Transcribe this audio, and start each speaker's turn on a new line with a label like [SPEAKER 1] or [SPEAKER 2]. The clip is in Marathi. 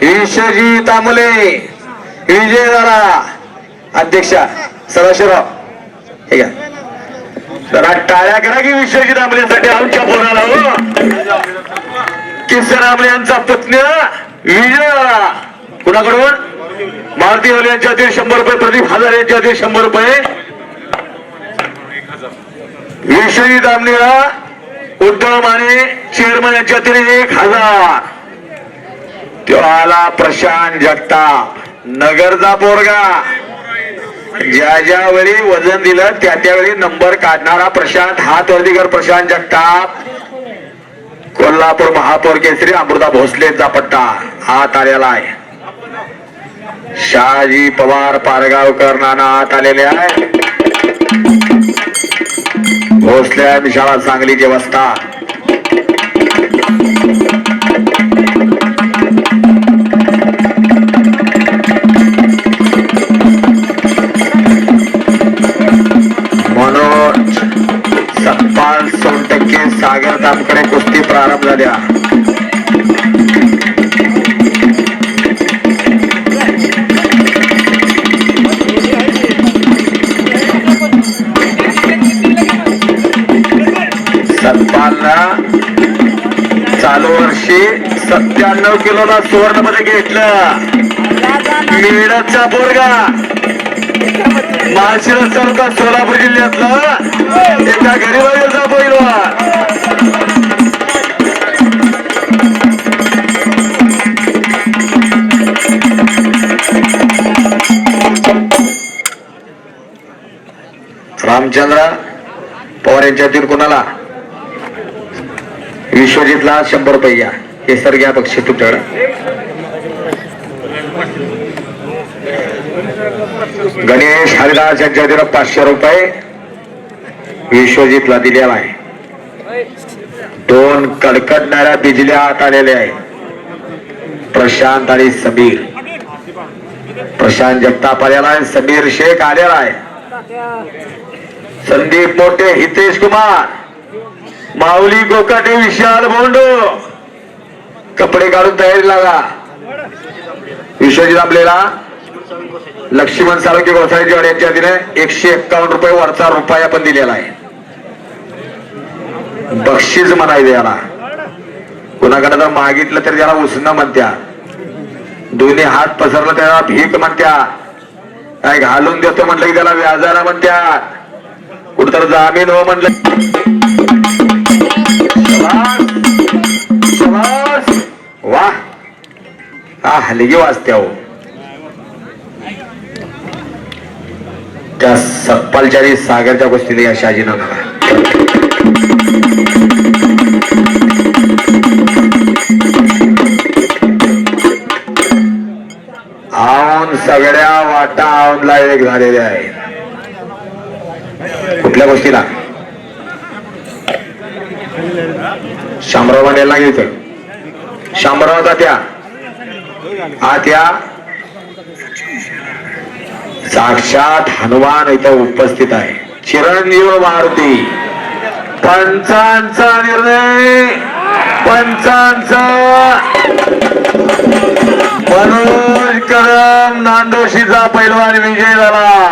[SPEAKER 1] विश्वजी तांबले. विजय झाला अध्यक्षा सदाशिवराव. हे घ्या. जरा टाळ्या करा की विश्वजी तांबलेसाठी आमच्या पोराला हो. किसन आमले यांचा पत्नी विजय कुणाकडून? मारुती वाले यांच्या हाती शंभर रुपये प्रदीप हजार यांच्या हाती शंभर रुपये. विश्वजी दामले उद्धव माने चेअरमन यांच्या हाती एक हजार. तो आला प्रशांत जगता. नगरचा पोरगा. ज्या ज्या वेळी वजन दिलं त्या त्यावेळी नंबर काढणारा प्रशांत. हात वर्दीकर प्रशांत जगताप कोल्हापूर महापौर केसरी अमृता भोसलेचा पट्टा. हात आलेला आहे. शहाजी पवार पारगावकर नाना हात आलेले आहे. भोसले शाळा सांगलीचे वस्ता. प्रारंभ सत्पालला चालू वर्षी सत्त्याण्णव किलोला सुवर्णमध्ये घेतलं. मेडचा पोरगा. माळशिरस तालुका सोलापूर जिल्ह्यातला. एका गरीबाचा पहिला रामचंद्र पवार यांच्यातील कोणाला? विश्वजितला शंभर रुपये. घ्या हे सर घ्या बक्षीस तुमच्याकडे. गणेश हरिदास यांच्या वतीनं पाचशे रुपये विश्वजितला दिलेला आहे. दोन कडकडणाऱ्या बिजल्या आत आलेल्या आहेत प्रशांत आणि समीर. प्रशांत जगताप आलेला आहे. समीर शेख आलेला आहे. संदीप मोठे हितेश कुमार माऊली कोकाटे विशाल बोंडो. कपडे काढून तयारी लागा. विश्वजित आपल्याला लक्ष्मण साळुंके गोसाळीच्या यांच्या वतीने एकशे एक्कावन्न रुपये वरचा रुपया पण दिलेला आहे. बक्षीस म्हणायचं याला. कुणाकडे जर मागितलं तर त्याला उसणं म्हणत्या. दोन्ही हात पसरलं त्याला भीक म्हणत्या. काय घालून देतो म्हटलं की त्याला व्याजाला म्हणत्या. कुठतर जामीन हो म्हणलं शबास. शबास. वा हा हलगी वाजत्या हो त्या सप्पालच्या सागरच्या गोष्टीने या शाजीनं बघा सगळ्या वाटा औंधला एक झालेल्या आहे कुठल्या गोष्टीला? शामराव यायला घेतोय शामराव त्या. आत्या साक्षात हनुमान इथं उपस्थित आहे. चिरंजीव मारुती. पंचांचा निर्णय. पंचांचा. मनोज कदम नांदोशीचा पैलवान विजय झाला.